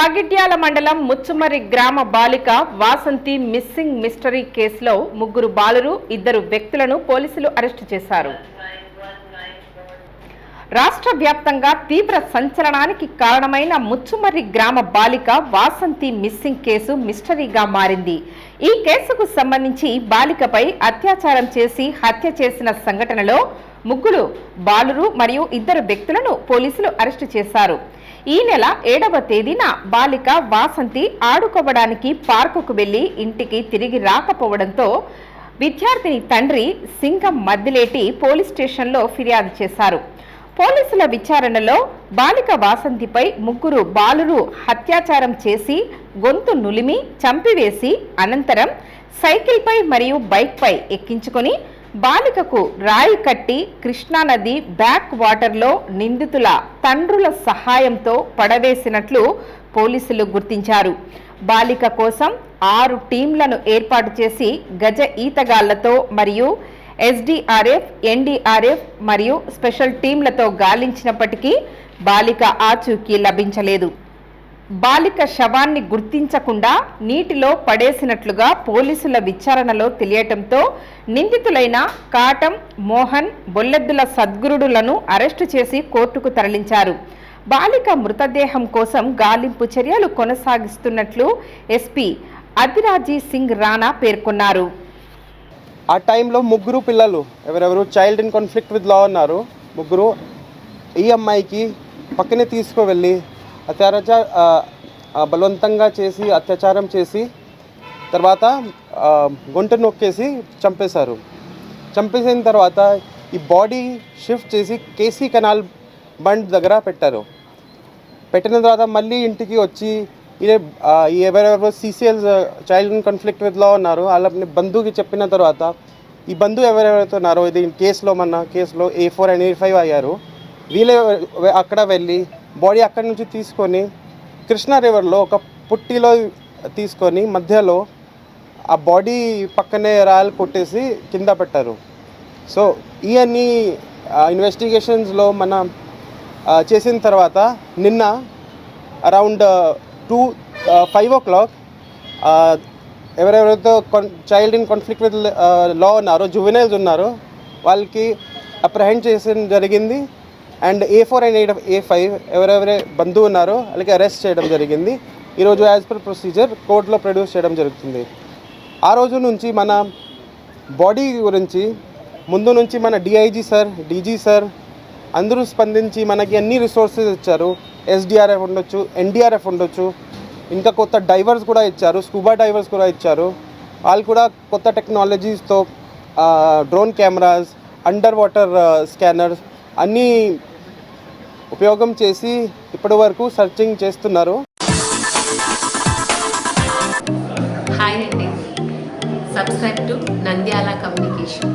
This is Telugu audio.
పగిడ్యాల మండలం ముచ్చుమరి గ్రామ బాలిక వాసంతి మిస్సింగ్ మిస్టరీ కేసులో ముగ్గురు బాలురు ఇద్దరు వ్యక్తులను పోలీసులు అరెస్టు చేశారు. రాష్ట్ర వ్యాప్తంగా తీవ్ర సంచలనానికి కారణమైన ముచ్చుమర్రి గ్రామ బాలిక వాసంతి మిస్సింగ్ కేసు మిస్టరీగా మారింది. ఈ కేసుకు సంబంధించి బాలికపై అత్యాచారం చేసి హత్య చేసిన సంఘటనలో ముగ్గురు బాలురు మరియు ఇద్దరు వ్యక్తులను పోలీసులు అరెస్టు చేశారు. ఈ నెల ఏడవ తేదీన బాలిక వాసంతి ఆడుకోవడానికి పార్కుకు వెళ్ళి ఇంటికి తిరిగి రాకపోవడంతో విద్యార్థిని తండ్రి సింగం మద్దిలేటి పోలీస్ స్టేషన్లో ఫిర్యాదు చేశారు. పోలీసుల విచారణలో బాలిక వాసంతిపై ముగ్గురు బాలురు హత్యాచారం చేసి గొంతు నులిమి చంపివేసి అనంతరం సైకిల్పై మరియు బైక్పై ఎక్కించుకొని బాలికకు రాయి కట్టి కృష్ణానది బ్యాక్ వాటర్లో నిందితుల తండ్రుల సహాయంతో పడవేసినట్లు పోలీసులు గుర్తించారు. బాలిక కోసం ఆరు టీంలను ఏర్పాటు చేసి గజ ఈతగాళ్ళతో మరియు ఎస్డీఆర్ఎఫ్ ఎన్డీఆర్ఎఫ్ మరియు స్పెషల్ టీంలతో గాలించినప్పటికీ బాలిక ఆచూకీ లభించలేదు. బాలిక శవాన్ని గుర్తించకుండా నీటిలో పడేసినట్లుగా పోలీసుల విచారణలో తెలియటంతో నిందితులైన కాటం మోహన్ బొల్లెద్దుల సద్గురుడులను అరెస్టు చేసి కోర్టుకు తరలించారు. బాలిక మృతదేహం కోసం గాలింపు చర్యలు కొనసాగిస్తున్నట్లు ఎస్పీ అదిరాజీ సింగ్ రాణా పేర్కొన్నారు. ఆ టైంలో ముగ్గురు పిల్లలు ఎవరెవరు child in conflict with law ఉన్నారు ముగ్గురు ఈ అమ్మాయికి పక్కనే తీసుకువెళ్ళి అత్యాచార బలవంతంగా చేసి అత్యాచారం చేసి తర్వాత గుంట నొక్కేసి చంపేశారు. చంపేసిన తర్వాత ఈ బాడీ షిఫ్ట్ చేసి కేసీ కెనాల్ బండ్ దగ్గర పెట్టారు. పెట్టిన తర్వాత మళ్ళీ ఇంటికి వచ్చి ఈ ఎవరెవరు సీసీఎల్ చైల్డ్ కాన్ఫ్లిక్ట్ విత్లో ఉన్నారు. వాళ్ళ బంధువుకి చెప్పిన తర్వాత ఈ బంధువు ఎవరెవరైతే ఉన్నారో ఇది కేసులో మన కేసులో A four and A five అయ్యారు వీళ్ళే అక్కడ వెళ్ళి బాడీ అక్కడి నుంచి తీసుకొని కృష్ణా రివర్లో ఒక పుట్టిలో తీసుకొని మధ్యలో ఆ బాడీ పక్కనే రాయలు కొట్టేసి కింద పెట్టారు. సో ఇవన్నీ ఇన్వెస్టిగేషన్స్లో మన చేసిన తర్వాత నిన్న around two five o'clock ఎవరెవరైతే child in conflict with law ఉన్నారో జువెనైల్స్ ఉన్నారో వాళ్ళకి అప్రహెండ్ చేసిన జరిగింది. And A four and eight A five ఎవరెవరే బంధువు ఉన్నారో వాళ్ళకి అరెస్ట్ చేయడం జరిగింది. ఈరోజు యాజ్ పర్ ప్రొసీజర్ కోర్టులో ప్రొడ్యూస్ చేయడం జరుగుతుంది. ఆ రోజు నుంచి మన బాడీ గురించి ముందు నుంచి మన డిఐజీ సార్ డీజీ సార్ అందరూ స్పందించి మనకి అన్ని రిసోర్సెస్ ఇచ్చారు? ఎస్డిఆర్ఎఫ్ ఉండొచ్చు ఎన్డీఆర్ఎఫ్ ఉండొచ్చు ఇంకా కొత్త డైవర్స్ కూడా ఇచ్చారు స్కూబా డైవర్స్ కూడా ఇచ్చారు. వాళ్ళు కూడా కొత్త టెక్నాలజీస్తో drone cameras under water scanners అన్నీ ఉపయోగం చేసి ఇప్పటి వరకు సర్చింగ్ చేస్తున్నారు. హాయ్ అండి. Subscribe to Nandyal communication